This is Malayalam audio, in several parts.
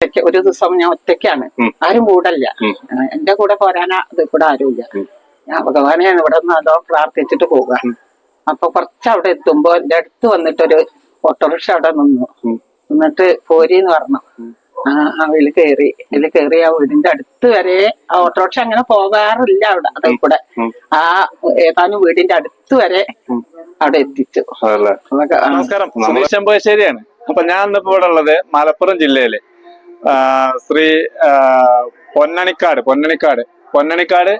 ഒറ്റയ്ക്ക് ഒരു ദിവസം ഞാൻ ഒറ്റയ്ക്കാണ്. ആരും കൂടല്ല. എന്റെ കൂടെ പോരാനാ അത് കൂടെ ആരുമില്ല. ഞാൻ ഭഗവാനെ ഇവിടെ നിന്ന് അതോ പ്രാർത്ഥിച്ചിട്ട് പോവുക. അപ്പൊ കുറച്ച് അവിടെ എത്തുമ്പോ എന്റെ അടുത്ത് വന്നിട്ടൊരു ഓട്ടോറിക്ഷ അവിടെ നിന്നു. എന്നിട്ട് എന്നിട്ട് പോരിന്ന് പറഞ്ഞു. ആ അതിൽ കയറി ഇതിൽ കയറി ആ വീടിന്റെ അടുത്ത് വരെ ആ ഓട്ടോറിക്ഷ അങ്ങനെ പോകാറില്ല അവിടെ അതിൽ കൂടെ ആ ഏതാനും വീടിന്റെ അടുത്ത് വരെ അവിടെ എത്തിച്ചു. നമസ്കാരം. സുനീഷ് ചെമ്പശ്ശേരിയാണ് അപ്പൊ ഞാൻ ഇന്നിപ്പോ ഇവിടെ ഉള്ളത് മലപ്പുറം ജില്ലയിൽ. ശ്രീ പൊന്നണിക്കാട് പൊന്നണിക്കാട്. പൊന്നണിക്കാട്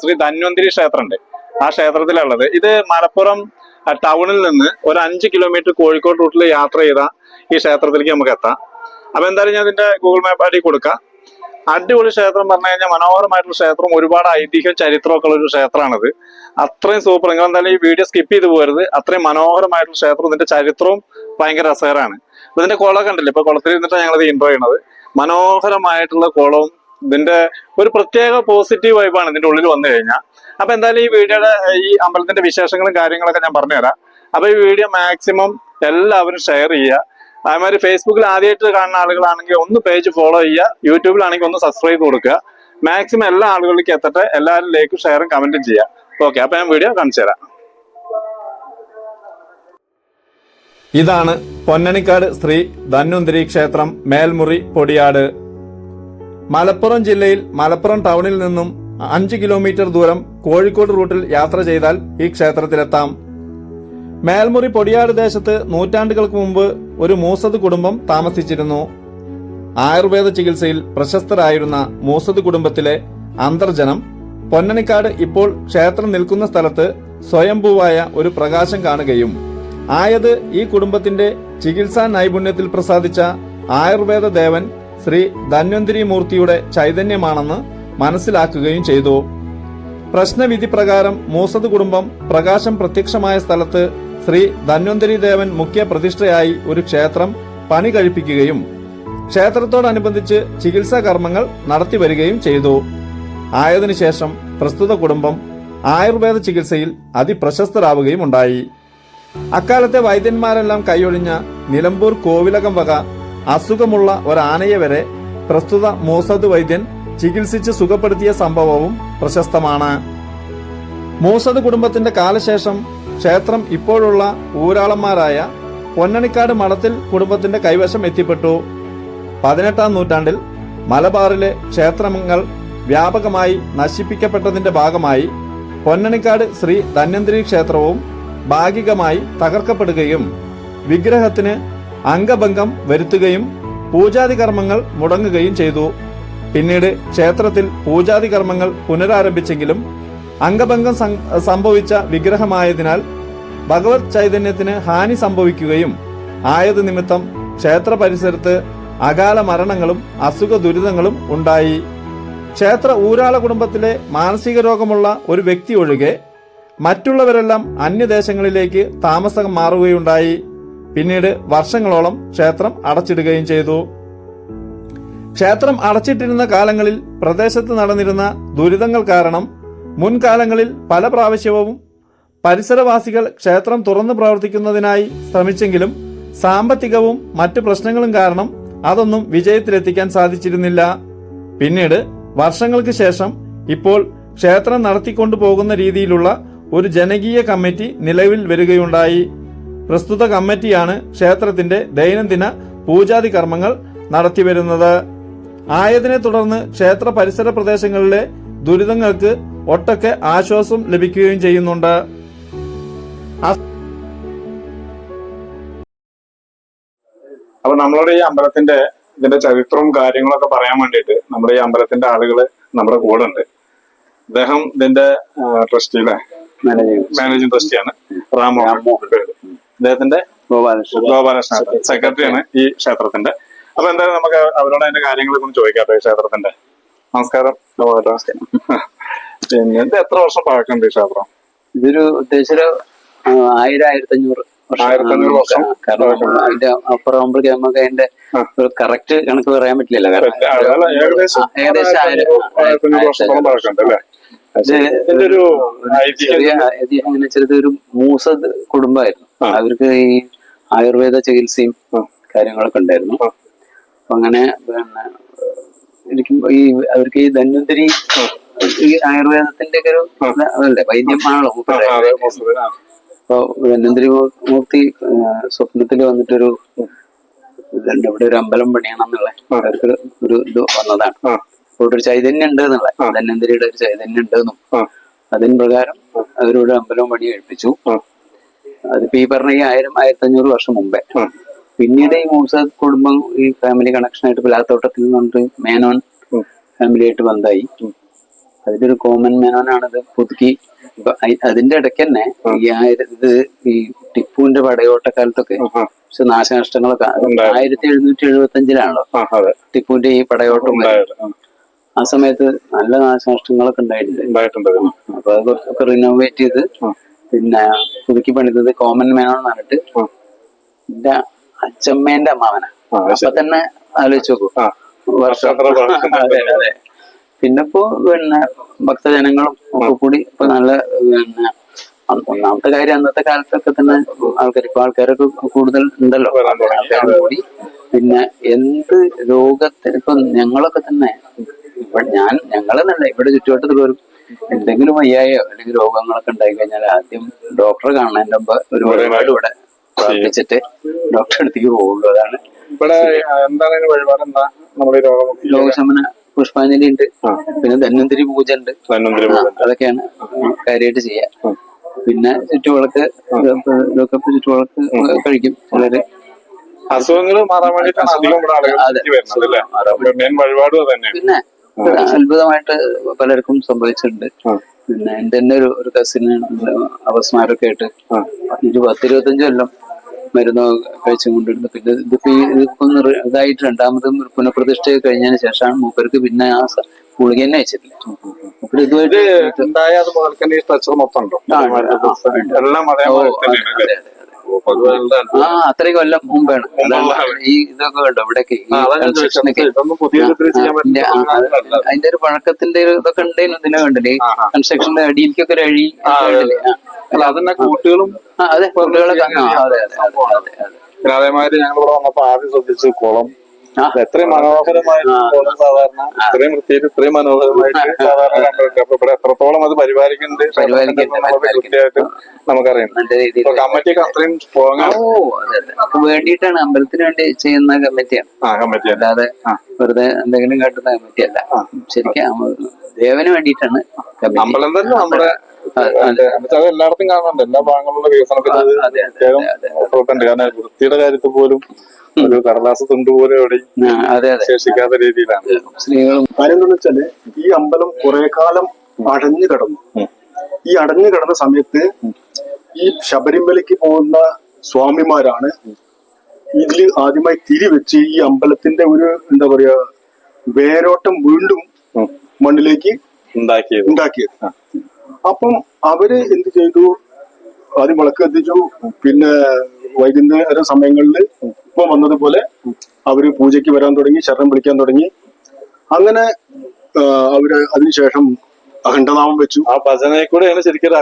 ശ്രീ ധന്വന്തിരി ക്ഷേത്രമുണ്ട് ആ ക്ഷേത്രത്തിലുള്ളത്. ഇത് മലപ്പുറം ടൗണിൽ നിന്ന് ഒരു അഞ്ച് കിലോമീറ്റർ കോഴിക്കോട് റൂട്ടിൽ യാത്ര ചെയ്താൽ ഈ ക്ഷേത്രത്തിലേക്ക് നമുക്ക് എത്താം. അപ്പൊ എന്തായാലും ഞാൻ ഇതിന്റെ ഗൂഗിൾ മാപ്പ് അടി കൊടുക്കാം. അടിപൊളി ക്ഷേത്രം പറഞ്ഞു കഴിഞ്ഞാൽ മനോഹരമായിട്ടുള്ള ക്ഷേത്രം ഒരുപാട് ഐതിഹ്യം ചരിത്രമൊക്കെ ഉള്ള ഒരു ക്ഷേത്രമാണിത്. അത്രയും സൂപ്പർ. നിങ്ങൾ എന്തായാലും ഈ വീഡിയോ സ്കിപ്പ് ചെയ്ത് പോകരുത്. അത്രയും മനോഹരമായിട്ടുള്ള ക്ഷേത്രം ഇതിന്റെ ചരിത്രവും ഭയങ്കര രസകരമാണ്. ഇതിന്റെ കുളം കണ്ടില്ലേ? ഇപ്പൊ കുളത്തിൽ ഇരുന്നിട്ടാണ് ഞങ്ങൾ ഇൻട്രോ ചെയ്യണത്. മനോഹരമായിട്ടുള്ള കുളവും ഇതിന്റെ ഒരു പ്രത്യേക പോസിറ്റീവ് വൈബാണ് ഇതിന്റെ ഉള്ളിൽ വന്നു കഴിഞ്ഞാൽ. അപ്പൊ എന്തായാലും ഈ വീഡിയോയുടെ ഈ അമ്പലത്തിന്റെ വിശേഷങ്ങളും കാര്യങ്ങളൊക്കെ ഞാൻ പറഞ്ഞുതരാം അപ്പൊ ഈ വീഡിയോ മാക്സിമം എല്ലാവരും ഷെയർ ചെയ്യുക. അതേമാതിരി ഫേസ്ബുക്കിൽ ആദ്യമായിട്ട് കാണുന്ന ആളുകളാണെങ്കിൽ ഒന്ന് പേജ് ഫോളോ ചെയ്യുക. യൂട്യൂബിലാണെങ്കിൽ ഒന്ന് സബ്സ്ക്രൈബ് കൊടുക്കുക. മാക്സിമം എല്ലാ ആളുകളിലേക്ക് എത്തട്ടെ. എല്ലാവരും ലൈക്കും ഷെയറും കമന്റും ചെയ്യുക. ഓക്കെ അപ്പൊ ഞാൻ വീഡിയോ കാണിച്ചു തരാം. ഇതാണ് പൊന്നണിക്കാട് ശ്രീ ധന്വന്തിരി ക്ഷേത്രം മേൽമുറി പൊടിയാട്. മലപ്പുറം ജില്ലയിൽ മലപ്പുറം ടൗണിൽ നിന്നും അഞ്ച് കിലോമീറ്റർ ദൂരം കോഴിക്കോട് റൂട്ടിൽ യാത്ര ചെയ്താൽ ഈ ക്ഷേത്രത്തിലെത്താം. മേൽമുറി പൊടിയാട് ദേശത്ത് നൂറ്റാണ്ടുകൾക്ക് മുമ്പ് ഒരു മൂസത് കുടുംബം താമസിച്ചിരുന്നു. ആയുർവേദ ചികിത്സയിൽ പ്രശസ്തരായിരുന്ന മൂസത് കുടുംബത്തിലെ അന്തർജനം പൊന്നണിക്കാട് ഇപ്പോൾ ക്ഷേത്രം നിൽക്കുന്ന സ്ഥലത്ത് സ്വയംഭൂവായ ഒരു പ്രകാശം കാണുകയും ആയത് ഈ കുടുംബത്തിന്റെ ചികിത്സാ നൈപുണ്യത്തിൽ പ്രസാദിച്ച ആയുർവേദ ദേവൻ ശ്രീ ധന്വന്തിരി മൂർത്തിയുടെ ചൈതന്യമാണെന്ന് മനസ്സിലാക്കുകയും ചെയ്തു. പ്രശ്നവിധി പ്രകാരം മൂസത് കുടുംബം പ്രകാശം പ്രത്യക്ഷമായ സ്ഥലത്ത് ശ്രീ ധന്വന്തരി ദേവൻ മുഖ്യ പ്രതിഷ്ഠയായി ഒരു ക്ഷേത്രം പണി കഴിപ്പിക്കുകയും ക്ഷേത്രത്തോടനുബന്ധിച്ച് ചികിത്സാ കർമ്മങ്ങൾ നടത്തിവരികയും ചെയ്തു. ആയതിനുശേഷം പ്രസ്തുത കുടുംബം ആയുർവേദ ചികിത്സയിൽ അതിപ്രശസ്തരാവുകയും ഉണ്ടായി. അക്കാലത്തെ വൈദ്യന്മാരെല്ലാം കൈയൊഴിഞ്ഞ നിലമ്പൂർ കോവിലകം വക അസുഖമുള്ള ഒരാനയെ വരെ പ്രസ്തുത മൂസദ് വൈദ്യൻ ചികിത്സിച്ച് സുഖപ്പെടുത്തിയ സംഭവവും പ്രശസ്തമാണ്. മൂസദ് കുടുംബത്തിന്റെ കാലശേഷം ക്ഷേത്രം ഇപ്പോഴുള്ള ഊരാളന്മാരായ പൊന്നണിക്കാട് മഠത്തിൽ കുടുംബത്തിന്റെ കൈവശം എത്തിപ്പെട്ടു. പതിനെട്ടാം നൂറ്റാണ്ടിൽ മലബാറിലെ ക്ഷേത്രങ്ങൾ വ്യാപകമായി നശിപ്പിക്കപ്പെട്ടതിന്റെ ഭാഗമായി പൊന്നണിക്കാട് ശ്രീ ധന്യന്തിരി ക്ഷേത്രവും ഭാഗികമായി തകർക്കപ്പെടുകയും വിഗ്രഹത്തിന് അംഗഭംഗം വരുത്തുകയും പൂജാതി കർമ്മങ്ങൾ മുടങ്ങുകയും ചെയ്തു. പിന്നീട് ക്ഷേത്രത്തിൽ പൂജാതി കർമ്മങ്ങൾ പുനരാരംഭിച്ചെങ്കിലും അംഗഭംഗം സംഭവിച്ച വിഗ്രഹമായതിനാൽ ഭഗവത് ചൈതന്യത്തിന് ഹാനി സംഭവിക്കുകയും ആയത് നിമിത്തം ക്ഷേത്ര പരിസരത്ത് അകാല മരണങ്ങളും അസുഖ ദുരിതങ്ങളും ഉണ്ടായി. ക്ഷേത്ര ഊരാള കുടുംബത്തിലെ മാനസിക രോഗമുള്ള ഒരു വ്യക്തി ഒഴികെ മറ്റുള്ളവരെല്ലാം അന്യദേശങ്ങളിലേക്ക് താമസം മാറുകയുണ്ടായി. പിന്നീട് വർഷങ്ങളോളം ക്ഷേത്രം അടച്ചിടുകയും ചെയ്തു. ക്ഷേത്രം അടച്ചിട്ടിരുന്ന കാലങ്ങളിൽ പ്രദേശത്ത് നടന്നിരുന്ന ദുരിതങ്ങൾ കാരണം മുൻകാലങ്ങളിൽ പല പ്രാവശ്യവും പരിസരവാസികൾ ക്ഷേത്രം തുറന്നു പ്രവർത്തിക്കുന്നതിനായി ശ്രമിച്ചെങ്കിലും സാമ്പത്തികവും മറ്റു പ്രശ്നങ്ങളും കാരണം അതൊന്നും വിജയത്തിലെത്തിക്കാൻ സാധിച്ചിരുന്നില്ല. പിന്നീട് വർഷങ്ങൾക്ക് ശേഷം ഇപ്പോൾ ക്ഷേത്രം നടത്തിക്കൊണ്ടു പോകുന്ന രീതിയിലുള്ള ഒരു ജനകീയ കമ്മിറ്റി നിലവിൽ വരികയുണ്ടായി. പ്രസ്തുത കമ്മിറ്റിയാണ് ക്ഷേത്രത്തിന്റെ ദൈനംദിന പൂജാതി കർമ്മങ്ങൾ നടത്തിവരുന്നത്. ആയതിനെ തുടർന്ന് ക്ഷേത്ര പരിസര പ്രദേശങ്ങളിലെ ദുരിതങ്ങൾക്ക് ഒട്ടൊക്കെ ആശ്വാസം ലഭിക്കുകയും ചെയ്യുന്നുണ്ട്. അപ്പൊ നമ്മളുടെ ഈ അമ്പലത്തിന്റെ ഇതിന്റെ ചരിത്രവും കാര്യങ്ങളൊക്കെ പറയാൻ വേണ്ടിയിട്ട് നമ്മുടെ ഈ അമ്പലത്തിന്റെ ആളുകൾ നമ്മുടെ കൂടെ ഉണ്ട്. അദ്ദേഹം ഇതിന്റെ ട്രസ്റ്റിയിലെ മാനേജിംഗ് ട്രസ്റ്റിയാണ് റാമോഹൻ. അദ്ദേഹത്തിന്റെ ഗോപാലകൃഷ്ണൻ. സെക്രട്ടറിയാണ് ഈ ക്ഷേത്രത്തിന്റെ. അപ്പൊ എന്തായാലും നമുക്ക് അവരോട് അതിന്റെ കാര്യങ്ങളെ കുറിച്ച് ചോദിക്കാം. ഈ ക്ഷേത്രത്തിന്റെ. നമസ്കാരം. പിന്നെ ഇത് എത്ര വർഷം പഴക്കമുണ്ട് ഈ ക്ഷേത്രം? ഇതൊരു ഉദ്ദേശിച്ച ആയിരം ആയിരത്തി അഞ്ഞൂറ് വർഷം. കാരണം അതിന്റെ അപ്പുറം ആകുമ്പോഴേക്കും നമുക്ക് അതിന്റെ ഒരു കറക്റ്റ് കണക്ക് പറയാൻ പറ്റില്ലല്ലോ. കാരണം ഏകദേശം ഏകദേശം ഒരു ചെറിയ ഐതിഹ്യം എങ്ങനെ വെച്ചാൽ ഒരു മൂസ കുടുംബമായിരുന്നു. അവർക്ക് ഈ ആയുർവേദ ചികിത്സയും കാര്യങ്ങളൊക്കെ ഉണ്ടായിരുന്നു. അപ്പൊ അങ്ങനെ പിന്നെ എനിക്ക് ഈ അവർക്ക് ഈ ധന്വന്തരി ഈ ആയുർവേദത്തിന്റെ ഒക്കെ ഒരു അതല്ലേ വൈദ്യമാണല്ലോ അപ്പൊ ധന്വന്തരി മൂർത്തി സ്വപ്നത്തിൽ വന്നിട്ടൊരു ഇതുണ്ട്. ഇവിടെ ഒരു അമ്പലം പണിയണം എന്നുള്ള അവർക്ക് ഒരു ഇത് വന്നതാണ്. ഇവിടെ ഒരു ചൈതന്യം ഉണ്ട് എന്നുള്ള ധന്വന്തരിയുടെ ഒരു ചൈതന്യം ഉണ്ട് എന്നും അതിന് പ്രകാരം അവരോട് അമ്പലവും പണി കഴിപ്പിച്ചു അതിപ്പോ ഈ പറഞ്ഞ ഈ ആയിരം ആയിരത്തി അഞ്ഞൂറ് വർഷം മുമ്പേ. പിന്നീട് ഈ മൂസ കുടുംബം ഈ ഫാമിലി കണക്ഷൻ ആയിട്ട് പിലാത്തോട്ടത്തിൽ നിന്നുകൊണ്ട് മേനോൻ. ഫാമിലി ആയിട്ട് ബന്ധമായി അതിലൊരു കോമൺ ആണ് ഇത് പുതുക്കി അതിന്റെ ഇടയ്ക്ക് തന്നെ ഈ ആയിരം ഇത് ഈ ടിപ്പുവിന്റെ പടയോട്ട കാലത്തൊക്കെ ആ. പക്ഷെ നാശനഷ്ടങ്ങളൊക്കെ ആയിരത്തി എഴുന്നൂറ്റി എഴുപത്തി അഞ്ചിലാണല്ലോ ടിപ്പുവിന്റെ ഈ പടയോട്ടം ആ, സമയത്ത് നല്ല നാശനഷ്ടങ്ങളൊക്കെ ഉണ്ടായിട്ടുണ്ട്. അപ്പൊ അത് കുറച്ചൊക്കെ റിനോവേറ്റ് ചെയ്ത് പിന്നെ പുതുക്കി പണിതത് കോമൺ എന്ന് പറഞ്ഞിട്ട്. എന്റെ അച്ഛമ്മേന്റെ അമ്മാവന. അപ്പൊ തന്നെ ആലോചിച്ച് നോക്കൂ. വർഷം അതെ അതെ പിന്നെ ഇപ്പോ പിന്നെ ഭക്തജനങ്ങളും ഒക്കെ കൂടി ഇപ്പൊ നല്ല പിന്നെ ഒന്നാമത്തെ കാര്യം അന്നത്തെ കാലത്തൊക്കെ തന്നെ ആൾക്കാർ ഇപ്പൊ ആൾക്കാരൊക്കെ കൂടുതൽ ഉണ്ടല്ലോ. കൂടി. പിന്നെ എന്ത് രോഗത്തിന് ഇപ്പൊ ഞങ്ങളൊക്കെ തന്നെ ഇവിടെ ഞാൻ ഞങ്ങളെന്നല്ല ഇവിടെ ചുറ്റുവട്ടത്തുള്ളവരും എന്തെങ്കിലും വയ്യായോ അല്ലെങ്കിൽ രോഗങ്ങളൊക്കെ ഉണ്ടായി കഴിഞ്ഞാൽ ആദ്യം ഡോക്ടറെ കാണാൻ മുമ്പ് ഒരു ഒരുപാട് ഇവിടെ പ്രാർത്ഥിച്ചിട്ട് ഡോക്ടറെ അടുത്തേക്ക് പോകുള്ളൂ അതാണ് ഇവിടെ എന്താണ് വഴിപാട് എന്താ നമ്മുടെ രോഗശമന പുഷ്പാഞ്ജലി ഉണ്ട് പിന്നെ ധന്വന്തിരി പൂജ. ഉണ്ട് അതൊക്കെയാണ് കാര്യമായിട്ട് ചെയ്യാ. പിന്നെ ചുറ്റുവിളക്ക് ലോകകപ്പ് ഇപ്പൊ ചുറ്റുവിളക്ക് കഴിക്കും. ചിലര് അസുഖങ്ങൾ മാറാൻ വേണ്ടിയിട്ടാണ് അധികം ഇവിടെ ആളുകൾ വരുന്നത് അല്ലേ? മെയിൻ വഴിപാടും തന്നെയാണ്. പിന്നെ അത്ഭുതമായിട്ട് പലർക്കും സംഭവിച്ചിട്ടുണ്ട്. പിന്നെ എന്റെ തന്നെ ഒരു ഒരു കസിന് അവസ്മാരൊക്കെ ആയിട്ട്. ഒരു പത്തിരുപത്തഞ്ച് കൊല്ലം മരുന്ന് കഴിച്ചുകൊണ്ടിരുന്നു. പിന്നെ ഇതിപ്പോ ഈ ഇതിപ്പോ ഇതായിട്ട് രണ്ടാമതും പുനഃപ്രതിഷ്ഠ കഴിഞ്ഞതിന് ശേഷമാണ് മൂപ്പർക്ക് പിന്നെ ആ ഗുളിക തന്നെ അയച്ചിട്ടില്ല മൂപ്പര് ഇതുമായിട്ട് ഇത് ഉണ്ടായ അത് മുതൽ തന്നെ ഈ സ്ട്രക്ചർ മൊത്തം ഉണ്ട്. എല്ലാം ആ അത്രയും കൊല്ലം മുമ്പാണ്. ഈ ഇതൊക്കെ കണ്ടോ? ഇവിടേക്ക്. അതിന്റെ ഒരു പഴക്കത്തിന്റെ ഇതൊക്കെ ഉണ്ടായിരുന്നു ഇതിനെ കണ്ടില്ലേ. കൺസ്ട്രക്ഷന്റെ അടിയിലേക്കൊക്കെ ഒരു അഴി അതന്നെ കൂട്ടുകളും അതെ കൂട്ടുകളൊക്കെ അതെ അതെ അതെ അതെ. അതെ പിന്നെ അതേമാതിരി ഞങ്ങൾ ഇവിടെ വന്നപ്പോ ആദ്യം ശ്രദ്ധിച്ചു കുളം. എത്രയും മനോഹരമായിട്ട്. സാധാരണ ഇത്രയും വൃത്തിയിൽ ഇത്രയും മനോഹരമായിട്ട് സാധാരണ കണ്ടിട്ടുണ്ട് അപ്പൊ ഇവിടെ എത്രത്തോളം അത് പരിപാലിക്കുന്നുണ്ട് കൃത്യമായിട്ട് നമുക്കറിയാം. കമ്മിറ്റിയൊക്കെ അത്രയും സ്ട്രോങ് വേണ്ടിയിട്ടാണ് അമ്പലത്തിന് വേണ്ടി ചെയ്യുന്ന കമ്മിറ്റിയാണ്. ആ കമ്മിറ്റി അല്ലാതെ വെറുതെ എന്തെങ്കിലും കാട്ടുന്ന കമ്മിറ്റി അല്ല ശരിക്കും ദേവന് വേണ്ടിയിട്ടാണ് അമ്പലം തന്നെ നമ്മുടെ അതെ. എല്ലായിടത്തും കാണുന്നുണ്ട് എല്ലാ ഭാഗങ്ങളിലുള്ള വികസനത്തിൽ കാരണം വൃത്തിയുടെ കാര്യത്തിൽ പോലും ഒരു കടലാസ തുണ്ട് പോലെ എവിടെയും അതെ ശേഷിക്കാത്ത രീതിയിലാണ്. സ്ത്രീകളും കാര്യം എന്താണെന്ന് വെച്ചാൽ ഈ അമ്പലം കുറെ കാലം അടഞ്ഞു കിടന്നു. ഈ അടഞ്ഞു കിടന്ന സമയത്ത് ഈ ശബരിമലയ്ക്ക് പോകുന്ന സ്വാമിമാരാണ് ഇതിൽ ആദ്യമായി തിരിവെച്ച് ഈ അമ്പലത്തിന്റെ ഒരു എന്താ പറയാ വേരോട്ടം വീണ്ടും. മണ്ണിലേക്ക് ഉണ്ടാക്കിയത്. ഉണ്ടാക്കിയത്. അപ്പം അവർ എന്ത് ചെയ്തു? ആദ്യം വിളക്ക് കത്തിച്ചു. പിന്നെ വൈകുന്നേര സമയങ്ങളിൽ ഇപ്പൊ വന്നതുപോലെ അവർ പൂജയ്ക്ക് വരാൻ തുടങ്ങി ശരണം വിളിക്കാൻ തുടങ്ങി. അങ്ങനെ അവർ അതിനുശേഷം അഖണ്ഡനാമം വെച്ചു. ആ ഭജനയെ കൂടെയാണ് ശരിക്കും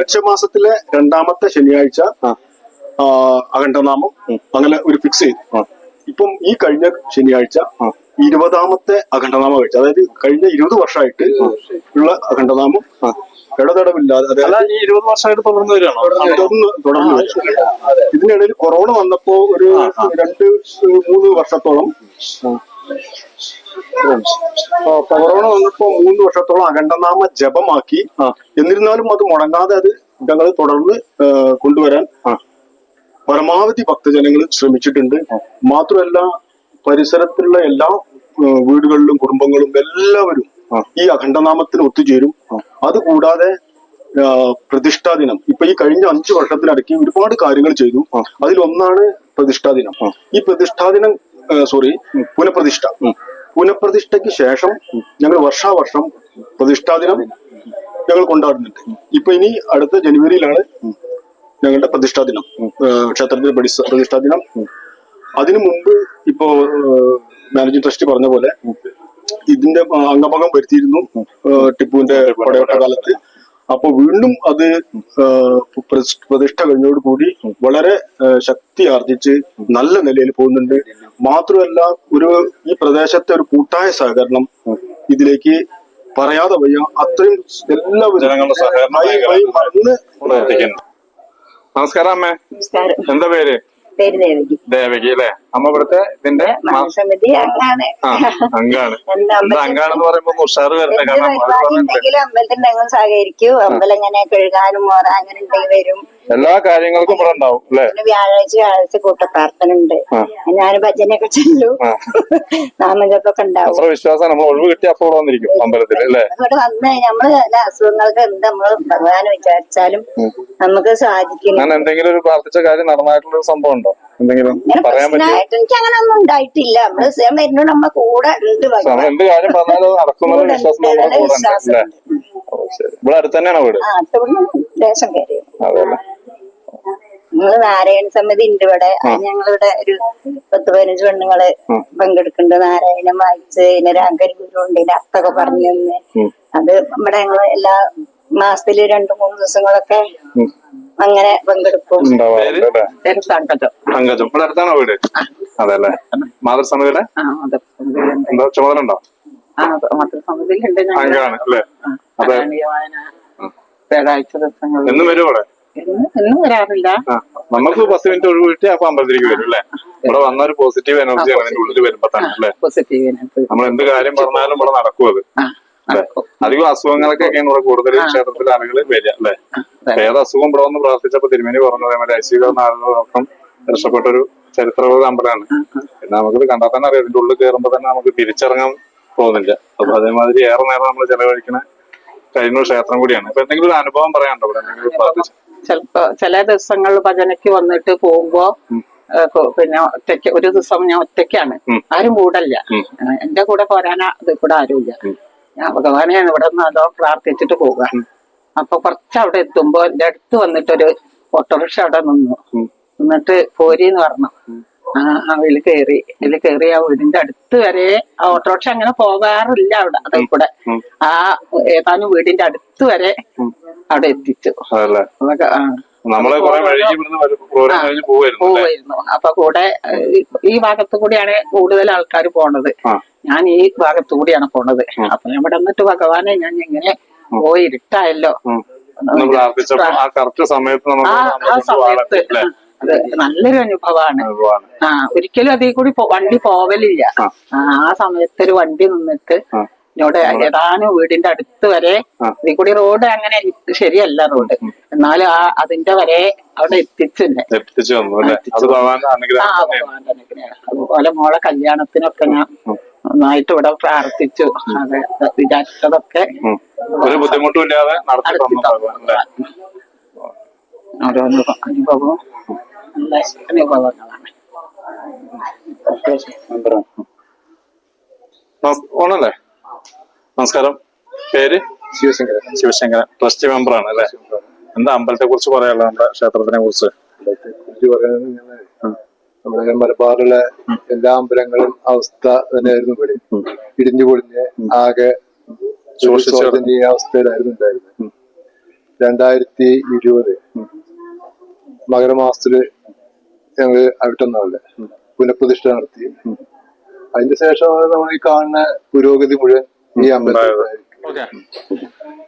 ഉച്ചമാസത്തിലെ രണ്ടാമത്തെ ശനിയാഴ്ച അഖണ്ഡനാമം അങ്ങനെ ഒരു ഫിക്സ് ചെയ്തു. ഇപ്പം ഈ കഴിഞ്ഞ ശനിയാഴ്ച. ഇരുപതാമത്തെ അഖണ്ഡനാമം കഴിച്ചു അതായത് കഴിഞ്ഞ ഇരുപത് വർഷമായിട്ട് ഉള്ള അഖണ്ഡനാമം. ഇടതടവില്ലാതെ ഈ ഇരുപത് വർഷമായിട്ട് തുടർന്നു വരികയാണോ? തുടർന്ന് തുടർന്ന് ഇതിനിടയിൽ കൊറോണ വന്നപ്പോ ഒരു രണ്ട് മൂന്ന് വർഷത്തോളം കൊറോണ വന്നപ്പോ മൂന്ന് വർഷത്തോളം അഖണ്ഡനാമ ജപമാക്കി. എന്നിരുന്നാലും അത് മുടങ്ങാതെ അത് ഞങ്ങൾ തുടർന്ന് കൊണ്ടുവരാൻ. പരമാവധി ഭക്തജനങ്ങൾ ശ്രമിച്ചിട്ടുണ്ട്. മാത്രമല്ല പരിസരത്തുള്ള എല്ലാ വീടുകളിലും കുടുംബങ്ങളും എല്ലാവരും. ഈ അഖണ്ഡനാമത്തിന് ഒത്തുചേരും. അതുകൂടാതെ പ്രതിഷ്ഠാ ദിനം. ഇപ്പൊ ഈ കഴിഞ്ഞ അഞ്ചു വർഷത്തിനിടയ്ക്ക് ഒരുപാട് കാര്യങ്ങൾ ചെയ്തു. അതിലൊന്നാണ് പ്രതിഷ്ഠാ ദിനം. ഈ പ്രതിഷ്ഠാ ദിനം സോറി പുനഃപ്രതിഷ്ഠ. പുനഃപ്രതിഷ്ഠയ്ക്ക് ശേഷം ഞങ്ങൾ വർഷാവർഷം പ്രതിഷ്ഠാ ദിനം ഞങ്ങൾ കൊണ്ടാടുന്നുണ്ട്. ഇപ്പൊ ഇനി അടുത്ത ജനുവരിയിലാണ് ഞങ്ങളുടെ പ്രതിഷ്ഠാ ദിനം. ക്ഷേത്രത്തിന്റെ പ്രതി- പ്രതിഷ്ഠാ ദിനം. അതിനു മുമ്പ് ഇപ്പോ മാനേജിംഗ് ട്രസ്റ്റ് പറഞ്ഞ പോലെ ഇതിന്റെ അംഗഭംഗം വരുത്തിയിരുന്നു ടിപ്പുവിന്റെ പടയോട്ട കാലത്ത് അപ്പൊ വീണ്ടും അത് പ്രതിഷ്ഠ കഴിഞ്ഞോടുകൂടി വളരെ ശക്തി ആർജിച്ച് നല്ല നിലയിൽ പോകുന്നുണ്ട്. മാത്രമല്ല ഒരു ഈ പ്രദേശത്തെ ഒരു കൂട്ടായ സഹകരണം ഇതിലേക്ക് പറയാതെ വയ്യ. അത്രയും എല്ലാവരും നമസ്കാരം അമ്മേ. എന്താ പേര്? ദേവകി അല്ലെ? അമ്മ ഇവിടുത്തെ ഇതിന്റെ സമിതി അങ്ങാണ് അങ്കാണ് അങ്കാണെന്ന് പറയുമ്പോ ഉഷാറ് വരട്ടെ കാരണം അത് പറഞ്ഞിട്ട് ഉണ്ടെങ്കിലും അമ്പലത്തിൽ ഞങ്ങൾ സഹകരിക്കും. അമ്പലം ഇങ്ങനെ കഴുകാനും മോറ അങ്ങനെ എന്തെങ്കിലും വരും. എല്ലാ കാര്യങ്ങൾക്കും ഇവിടെ ഉണ്ടാവും അല്ലെ? പിന്നെ വ്യാഴാഴ്ച വ്യാഴാഴ്ച കൂട്ടപ്രാർത്ഥന ഉണ്ട്. ഞാൻ ഭജനയൊക്കെ ചെല്ലു. നാമജപ്പൊക്കെ ഉണ്ടാവും. അത്ര വിശ്വാസം നമ്മൾ ഒഴിവ് കിട്ടി അപ്പോൾ ഇവിടെ വന്നിരിക്കും അമ്പലത്തിൽ അല്ലെ? ഇവിടെ വന്ന് നമ്മൾ നല്ല അസുഖങ്ങൾക്ക് എന്ത് നമ്മൾ ഭഗവാനെ വിചാരിച്ചാലും നമുക്ക് സാധിക്കും. ഞാൻ എന്തെങ്കിലും ഒരു പ്രാർത്ഥിച്ച കാര്യം നടന്നായിട്ടുള്ള ഒരു സംഭവം ഉണ്ടോ? എന്തെങ്കിലും പറയാൻ പറ്റും പ്രശ്നമായിട്ട് എനിക്ക് അങ്ങനെ ഒന്നും ഉണ്ടായിട്ടില്ല നമ്മൾ സ്വയം വരുന്നോണ്ട് നമ്മ കൂടെ ഉണ്ട് എന്ത് കാര്യം പറഞ്ഞാലും നടക്കുന്ന വിശ്വാസം ഉണ്ട്, നമ്മുടെ കൂടെ ഉണ്ട് അല്ലേ? ഓ, ശരി. ഇവിടെ അടുത്ത് തന്നെയാണോ വീട്? ആ അടുത്ത ദേശം കയറി. ഞങ്ങൾ നാരായണ സമിതി ഉണ്ട് ഇവിടെ. ഞങ്ങളിവിടെ ഒരു പത്ത് പതിനഞ്ച് പെണ്ണുങ്ങൾ പങ്കെടുക്കുന്നുണ്ട്. നാരായണം വായിച്ച് പിന്നെ രാങ്കരി ഗുരുണ്ട് അത്തൊക്കെ ഇതിന്റെ അർത്ഥമൊക്കെ പറഞ്ഞു തന്ന്. അത് ഇവിടെ ഞങ്ങൾ എല്ലാ മാസത്തിൽ രണ്ടു മൂന്ന് ദിവസങ്ങളൊക്കെ അങ്ങനെ പങ്കെടുക്കും. പങ്കജം ഇവിടെ അടുത്താണോ വീട്? അതെ അല്ലെ മാതൃസമിതിയുടെ എന്താ ചുമതല ഉണ്ടോ അല്ലേ? അതെ. വ്യാഴാഴ്ച ദിവസങ്ങളിൽ. എന്നും വരും ഇവിടെ എന്നും വരാറില്ല. നമുക്ക് പത്ത് മിനിറ്റ് ഒഴിവ് കിട്ടി അപ്പൊ അമ്പലത്തിലേക്ക് വരും അല്ലേ? ഇവിടെ വന്ന ഒരു പോസിറ്റീവ് എനർജി ആണ് അതിന്റെ ഉള്ളിൽ വരുമ്പോ തന്നെ അല്ലേ? നമ്മൾ എന്ത് കാര്യം പറഞ്ഞാലും ഇവിടെ നടക്കും അത് അധികം അസുഖങ്ങളൊക്കെ ഇവിടെ കൂടുതൽ ക്ഷേത്രത്തിൽ ആളുകൾ വരിക അല്ലേ? ഏത് അസുഖം ഇവിടെ വന്ന് പ്രാർത്ഥിച്ചപ്പോ തിരുമേനി പറഞ്ഞു അതേമാതിരി ഐശ്വര്യ നാളിനോടൊപ്പം രക്ഷപ്പെട്ട ഒരു ചരിത്രമുള്ള അമ്പലമാണ്. പിന്നെ നമുക്കിത് കണ്ടാൽ തന്നെ അറിയാം. ഇതിന്റെ ഉള്ളിൽ കയറുമ്പോ തന്നെ നമുക്ക് തിരിച്ചിറങ്ങാൻ തോന്നില്ല. അപ്പൊ അതേമാതിരി ഏറെ നേരം നമ്മൾ ചെലവഴിക്കണ കഴിയുന്ന ക്ഷേത്രം കൂടിയാണ്. ഇപ്പൊ എന്തെങ്കിലും ഒരു അനുഭവം പറയാനുണ്ടോ ഇവിടെ? എന്തെങ്കിലും പ്രാർത്ഥിച്ചു? ചിലപ്പോ ചില ദിവസങ്ങളിൽ ഭജനയ്ക്ക് വന്നിട്ട് പോകുമ്പോ പിന്നെ ഒറ്റയ്ക്ക് ഒരു ദിവസം ഞാൻ ഒറ്റയ്ക്കാണ്. ആരും കൂടല്ല. എന്റെ കൂടെ പോരാനാ ഇത് കൂടെ ആരുമില്ല. ഞാൻ ഭഗവാനെയാണ് ഇവിടെ നിന്ന് അതോ പ്രാർത്ഥിച്ചിട്ട് പോവുക. അപ്പൊ കുറച്ച് അവിടെ എത്തുമ്പോ എന്റെ അടുത്ത് വന്നിട്ടൊരു ഓട്ടോറിക്ഷ അവിടെ നിന്നു. എന്നിട്ട് പോരിന്ന് പറഞ്ഞു. ആ അതിൽ കയറി ഇതിൽ കയറി ആ വീടിന്റെ അടുത്ത് വരെ ആ ഓട്ടോറിക്ഷ അങ്ങനെ പോകാറില്ല അവിടെ അതിൽ കൂടെ. ആ ഏതാനും വീടിന്റെ അടുത്ത് വരെ അവിടെ എത്തിച്ചു. പോവായിരുന്നു അപ്പൊ കൂടെ ഈ ഭാഗത്ത് കൂടിയാണ് കൂടുതൽ ആൾക്കാർ പോണത്. ഞാൻ ഈ ഭാഗത്തു കൂടിയാണ് പോണത്. അപ്പൊ ഞാൻ ഇവിടെ വന്നിട്ട് ഭഗവാനെ ഞാൻ ഇങ്ങനെ പോയി ഇരുട്ടായല്ലോ. ആ കറക്റ്റ് സമയത്ത് നമുക്ക് ആ നമ്മളെ സമയത്ത് അത് നല്ലൊരു അനുഭവമാണ്. ആ ഒരിക്കലും അതിൽ കൂടി വണ്ടി പോവലില്ല. ആ. സമയത്തൊരു സമയത്ത് ഒരു വണ്ടി നിന്നിട്ട്. എന്നോട് ഏതാനും വീടിന്റെ അടുത്ത് വരെ. ഇതിൽ കൂടി റോഡ് അങ്ങനെ ശരിയല്ല റോഡ്. എന്നാലും ആ അതിന്റെ വരെ അവിടെ എത്തിച്ചില്ലേ. അതുപോലെ മോളെ കല്യാണത്തിനൊക്കെ ഞാൻ നന്നായിട്ട് ഇവിടെ പ്രാർത്ഥിച്ചു. അതെ വിചാരിച്ചതൊക്കെ. ഒരു ബുദ്ധിമുട്ടും ഇല്ലാതെ നടത്തി നടത്തി തന്നു ഭഗവാൻ അല്ലേ ഓരോ അനുഭ- അനുഭവവും നല്ല അനുഭവങ്ങളാണ്. ഓണല്ലേ? നമസ്കാരം. പേര്? ശിവശങ്കരൻ. ശിവശങ്കരൻ. ട്രസ്റ്റ് മെമ്പർ ആണ് അല്ലെ എന്താ അമ്പലത്തെ കുറിച്ച് പറയാനുള്ളത് നമ്മുടെ ക്ഷേത്രത്തിനെ കുറിച്ച് നമ്മുടെ മലബാറിലെ എല്ലാ അമ്പലങ്ങളും അവസ്ഥ തന്നെയായിരുന്നു. ഇവിടെ ഇടിഞ്ഞു പൊളിഞ്ഞ് ആകെ ശോഷിച്ച് ശോഷിച്ചതിന്റെ ഈ അവസ്ഥയിലായിരുന്നു ഉണ്ടായിരുന്നത്. രണ്ടായിരത്തി ഇരുപത്. മകരമാസത്തിൽ ഞങ്ങൾ അവിട്ടുന്നാവില്ല പുനഃപ്രതിഷ്ഠ നടത്തി. അതിന്റെ ശേഷമാണ് നമ്മൾ ഈ കാണുന്ന പുരോഗതി മുഴുവൻ ഈ അമ്പലത്തിൽ ഓക്കെ.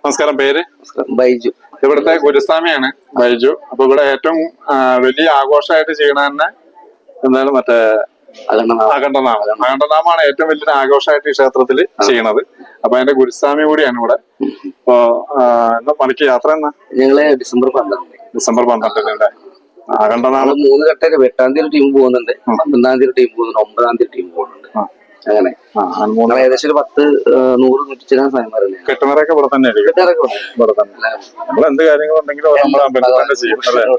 നമസ്കാരം പേര്? ബൈജു. ഇവിടുത്തെ ഗുരുസ്വാമിയാണ് ബൈജു. അപ്പൊ ഇവിടെ ഏറ്റവും വലിയ ആഘോഷമായിട്ട് ചെയ്യണ തന്നെ എന്താണ് മറ്റേ അഖണ്ഡനാമം. അഖണ്ഡനാമാണ് ഏറ്റവും വലിയൊരു ആഘോഷമായിട്ട് ഈ ക്ഷേത്രത്തിൽ ചെയ്യണത്. അപ്പൊ അതിന്റെ ഗുരുസ്വാമി കൂടിയാണ് ഇവിടെ. അപ്പോ എന്നാ പണിക്ക് യാത്ര എന്നാ? ഞങ്ങൾ ഡിസംബർ പന്ത്രണ്ട്. ഡിസംബർ പന്ത്രണ്ടിന്റെ അഖണ്ഡനാമം. മൂന്ന് ഘട്ടം എട്ടാം തീയതി ടീം പോകുന്നുണ്ട്. പന്ത്രണ്ടാം തീയതി ടീം പോകുന്നുണ്ട്. ഒമ്പതാം തീയതി ടീം പോകുന്നുണ്ട്. അങ്ങനെ. ഏകദേശം ഒരു പത്ത് നൂറ് നൂറ്റി സമയമാരല്ലേ കെട്ടുനിറയൊക്കെ ഇവിടെ തന്നെ ഇവിടെ തന്നെ. നമ്മൾ എന്ത് കാര്യങ്ങളുണ്ടെങ്കിലും നമ്മൾ അമ്പലത്തിൽ തന്നെ ചെയ്യും.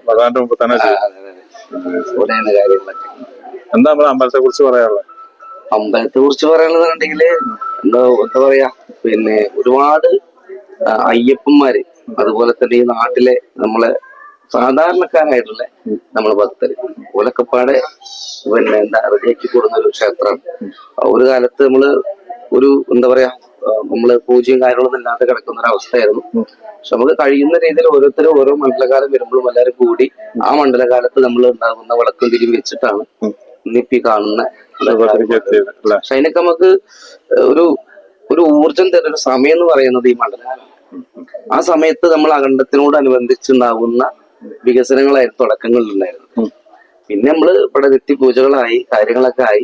ഭഗവാന്റെ മുമ്പ് തന്നെ ചെയ്യും. ഇവിടെയാണ് കാര്യങ്ങളൊക്കെ എന്താ നമ്മൾ അമ്പലത്തെ കുറിച്ച് പറയാനുള്ളത്? അമ്പലത്തെ കുറിച്ച് പറയാനുള്ളതാണെങ്കിൽ എന്താ എന്താ പറയാ? പിന്നെ ഒരുപാട് അയ്യപ്പന്മാര് അതുപോലെ തന്നെ ഈ നാട്ടിലെ നമ്മളെ സാധാരണക്കാരായിട്ടുള്ള നമ്മളെ ഭക്തർ ഓലക്കപ്പാടെ പിന്നെ എന്താ റെഡിയാക്കി കൊടുക്കുന്ന ഒരു ക്ഷേത്രമാണ് ഒരു കാലത്ത് നമ്മൾ ഒരു എന്താ പറയാ നമ്മൾ പൂജയും കാര്യങ്ങളൊന്നും ഇല്ലാതെ കിടക്കുന്ന ഒരു അവസ്ഥയായിരുന്നു പക്ഷെ നമുക്ക് കഴിയുന്ന രീതിയിൽ ഓരോരുത്തരും ഓരോ മണ്ഡലകാലം വരുമ്പോഴും എല്ലാവരും കൂടി ആ മണ്ഡലകാലത്ത് നമ്മൾ ഉണ്ടാകുന്ന വിളക്കും തിരിയും വെച്ചിട്ടാണ് ഇന്നിപ്പി കാണുന്ന പക്ഷെ അതിനൊക്കെ നമുക്ക് ഒരു ഒരു ഊർജം തരുന്ന ഒരു സമയം എന്ന് പറയുന്നത് ഈ മണ്ഡലകാലം. ആ സമയത്ത് നമ്മൾ അഖണ്ഡത്തിനോടനുബന്ധിച്ചുണ്ടാകുന്ന വികസനങ്ങളായിരുന്നു തുടക്കങ്ങളിലുണ്ടായിരുന്നു പിന്നെ നമ്മൾ ഇവിടെ നെറ്റി പൂജകളായി കാര്യങ്ങളൊക്കെ ആയി.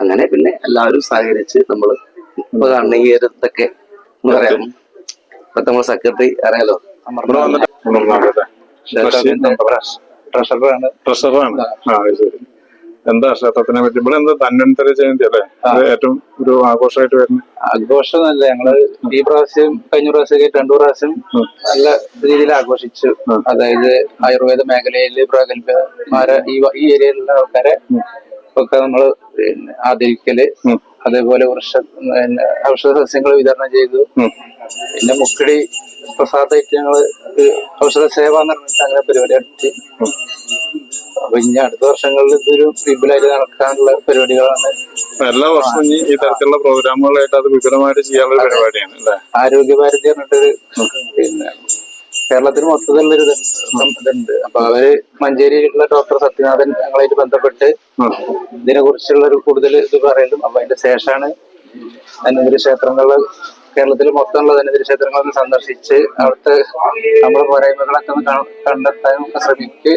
അങ്ങനെ പിന്നെ എല്ലാവരും സഹകരിച്ച് നമ്മൾ ഇപ്പൊ കാണുന്ന ഈ ഒരു ഇതൊക്കെ എന്ന് പറയാം. ഇപ്പത്തെ നമ്മളെ സെക്രട്ടറി അറിയാലോ? ട്രഷറാണ് ആ ശരി. എന്താ ക്ഷേത്രത്തിനെ പറ്റി? ഇവിടെ എന്താ ധന്വന്തര ജയന്തി അല്ലേ? ഏറ്റവും ഒരു ആഘോഷമായിട്ട് വരുന്നത്. ആഘോഷമല്ല ഞങ്ങൾ ഈ പ്രാവശ്യം കഴിഞ്ഞ പ്രാവശ്യം രണ്ടു പ്രാവശ്യം നല്ല രീതിയിൽ ആഘോഷിച്ചു. അതായത് ആയുർവേദ മേഖലയിലെ പ്രഗത്ഭമാരെ ഈ ഏരിയയിലുള്ള ആൾക്കാരെ ഒക്കെ നമ്മൾ ആദരിക്കൽ അതേപോലെ വൃക്ഷ പിന്നെ ഔഷധ സസ്യങ്ങൾ വിതരണം ചെയ്തു. പിന്നെ മുക്കടി പ്രസാദമായിട്ട് ഞങ്ങൾ ഔഷധ സേവ എന്ന് പറഞ്ഞിട്ട് അങ്ങനെ പരിപാടി നടത്തി. അപ്പൊ ഇനി അടുത്ത വർഷങ്ങളിൽ ഇതൊരു വിപുലായിട്ട് നടക്കാനുള്ള പരിപാടികളാണ്. എല്ലാ വർഷവും ഈ തരത്തിലുള്ള പ്രോഗ്രാമുകളായിട്ട് അത് വിപുലമായിട്ട് ചെയ്യാനുള്ള പരിപാടിയാണ് ആരോഗ്യഭാരതി പറഞ്ഞിട്ടൊരു പിന്നെ കേരളത്തിൽ മൊത്തത്തിലുള്ളൊരു ഇത് ഇതുണ്ട് അപ്പൊ അവർ മഞ്ചേരിയിലുള്ള ഡോക്ടർ സത്യനാഥൻ ഞങ്ങളായിട്ട് ബന്ധപ്പെട്ട് ഇതിനെ കുറിച്ചുള്ള ഒരു കൂടുതൽ ഇത് പറയലും. അപ്പൊ അതിന്റെ ശേഷമാണ് ധന്വന്തരി ക്ഷേത്രങ്ങളിൽ കേരളത്തിൽ മൊത്തമുള്ള ധന്വന്തരി ക്ഷേത്രങ്ങളൊന്ന് സന്ദർശിച്ച് അവിടുത്തെ നമ്മുടെ പോരായ്മകളൊക്കെ ഒന്ന് കാണ- കണ്ടെത്താൻ ഒക്കെ ശ്രമിക്ക്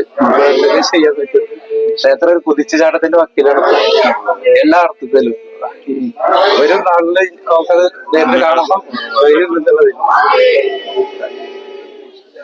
ചെയ്യാൻ പറ്റും. ക്ഷേത്രം ഒരു കുതിച്ചുചാട്ടത്തിന്റെ വക്കീലാണ്. എല്ലാ അർത്ഥത്തിലും. ഒരു നാളിൽ നമുക്കത് നേരിട്ട് കാണുമ്പോൾ